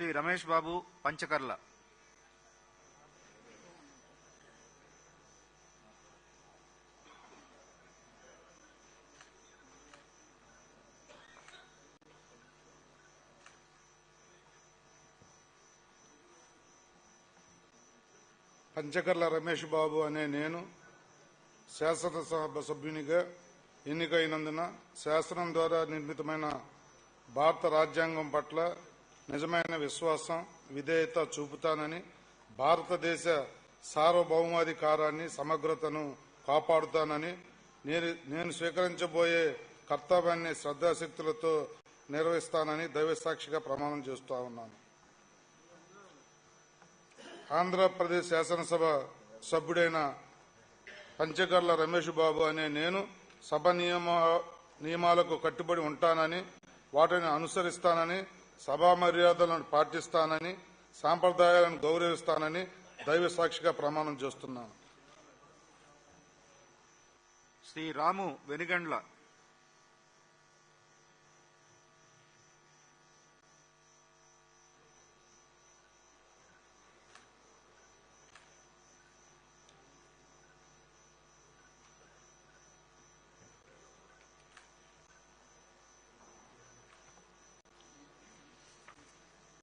శ్రీ రమేష్ బాబు పంచకర్ల. పంచకర్ల రమేష్ బాబు అనే నేను శాసనసభ సభ్యునిగా ఎన్నికైనందున శాసనం ద్వారా నిర్మితమైన భారత రాజ్యాంగం పట్ల నిజమైన విశ్వాసం విధేయత చూపుతానని భారతదేశ సార్వభౌమాధికారాన్ని సమగ్రతను కాపాడుతానని నేను నేను స్వీకరించబోయే కర్తవ్యాన్ని శ్రద్ధాశక్తులతో నిర్వహిస్తానని దైవసాక్షిగా ప్రమాణం చేస్తా ఉన్నాను. ఆంధ్రప్రదేశ్ శాసనసభ సభ్యుడైన పంచకర్ల రమేష్ బాబు అనే నేను సభ నియమ నియమాలకు కట్టుబడి ఉంటానని వాటిని అనుసరిస్తానని సభా మర్యాదలను పాటిస్తానని సాంప్రదాయాలను గౌరవిస్తానని దైవ సాక్షిగా ప్రమాణం చేస్తున్నాను. శ్రీరాము వెనుగండ్ల